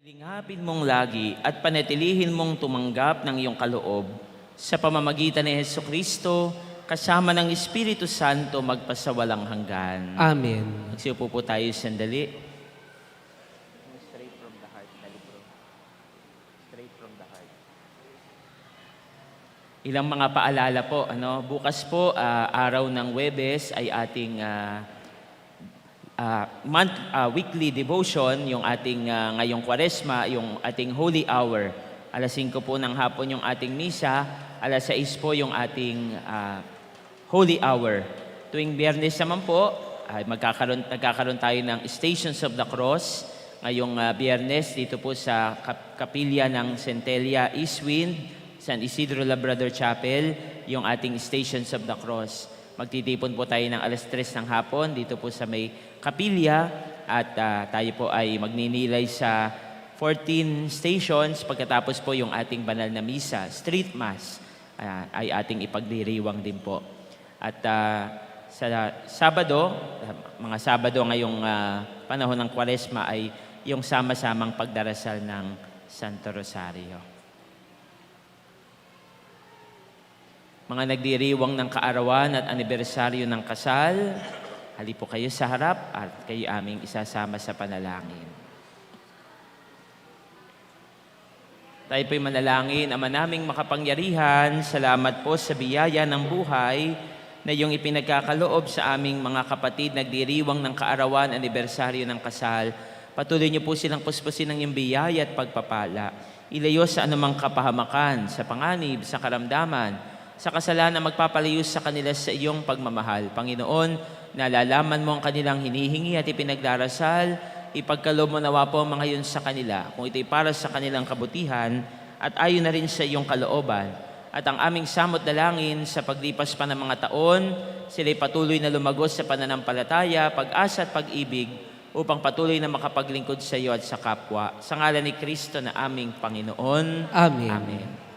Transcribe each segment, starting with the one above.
Lingapin mong lagi at panatilihin mong tumanggap ng iyong kaloob sa pamamagitan ni Heso Kristo kasama ng Espiritu Santo magpasawalang hanggan. Amen. Magsiupo po tayo sandali. Straight from the heart, dali bro. Straight from the heart. Ilang mga paalala po, ano, bukas po ah, araw ng Webes ay ating ah, ah, month, ah, weekly devotion, yung ating ah, ngayong Kwaresma, yung ating holy hour. Alas 5 po ng hapon yung ating misa, alas 6 po yung ating ah, holy hour. Tuwing biyernes naman po, ay magkakaroon, nagkakaroon tayo ng Stations of the Cross. Ngayong ah, biyernes dito po sa kap- kapilya ng Centelia Eastwind, San Isidro Labrador Chapel, yung ating Stations of the Cross. Magtitipon po tayo ng alas 3 ng hapon dito po sa may kapilya at ah, tayo po ay magninilay sa 14 stations pagkatapos po yung ating banal na misa, street mass, ah, ay ating ipagdiriwang din po. At ah, sa Sabado, mga Sabado ngayong ah, panahon ng Kwaresma ay yung sama-samang pagdarasal ng Santo Rosario. Mga nagdiriwang ng kaarawan at anibersaryo ng kasal, hali po kayo sa harap at kayo aming isasama sa panalangin. Tayo po'y manalangin, Ama naming makapangyarihan, salamat po sa biyaya ng buhay na iyong ipinagkakaloob sa aming mga kapatid nagdiriwang ng kaarawan, anibersaryo ng kasal. Patuloy niyo po silang puspusin ng iyong biyaya at pagpapala. Ilayo sa anumang kapahamakan, sa panganib, sa karamdaman, sa kasalanan magpapalayo sa kanila sa iyong pagmamahal. Panginoon, nalalaman mo ang kanilang hinihingi at ipinagdarasal, ipagkaloob mo nawa po mga yun sa kanila, kung ito'y para sa kanilang kabutihan at ayon na rin sa iyong kalooban. At ang aming samot dalangin sa paglipas pa ng mga taon, sila'y patuloy na lumagos sa pananampalataya, pag-asa at pag-ibig upang patuloy na makapaglingkod sa iyo at sa kapwa. Sa ngalan ni Kristo na aming Panginoon. Amen. Amen.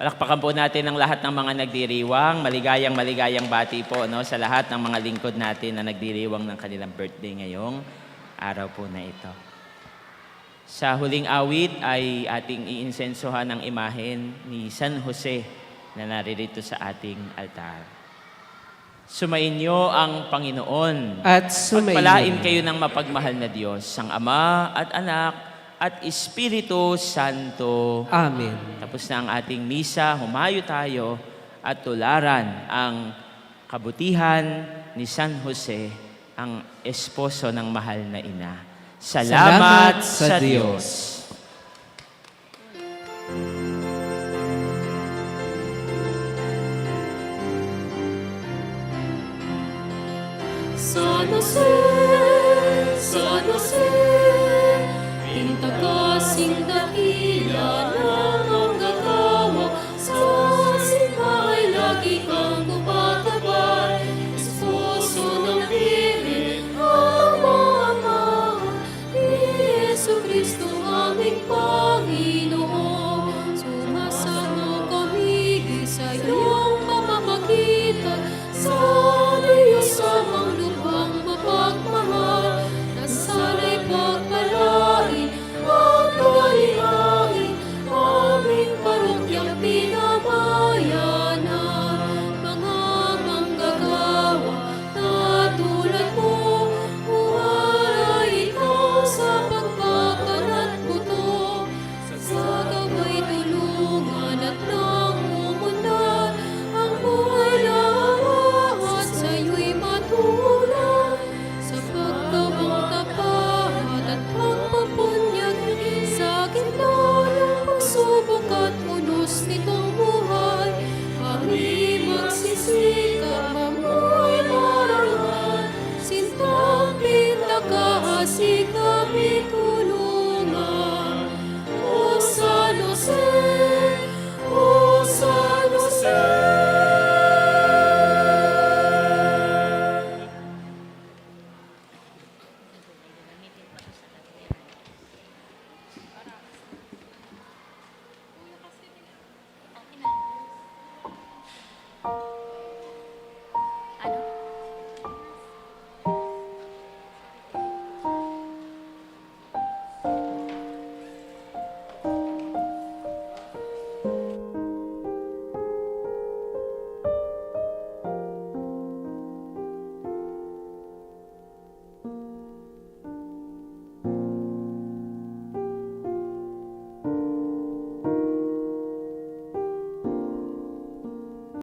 Palakpakan po natin ang lahat ng mga nagdiriwang. Maligayang maligayang bati po no, sa lahat ng mga lingkod natin na nagdiriwang ng kanilang birthday ngayong araw po na ito. Sa huling awit ay ating iinsensohan ng imahen ni San Jose na naririto sa ating altar. Sumainyo ang Panginoon. At sumayin. Pagpalain kayo ng mapagmahal na Diyos, ang Ama at Anak at Espiritu Santo. Amen. Tapos na ang ating misa, humayo tayo at tularan ang kabutihan ni San Jose, ang esposo ng mahal na ina. Salamat, Salamat sa sa, Diyos. Diyos. вітер.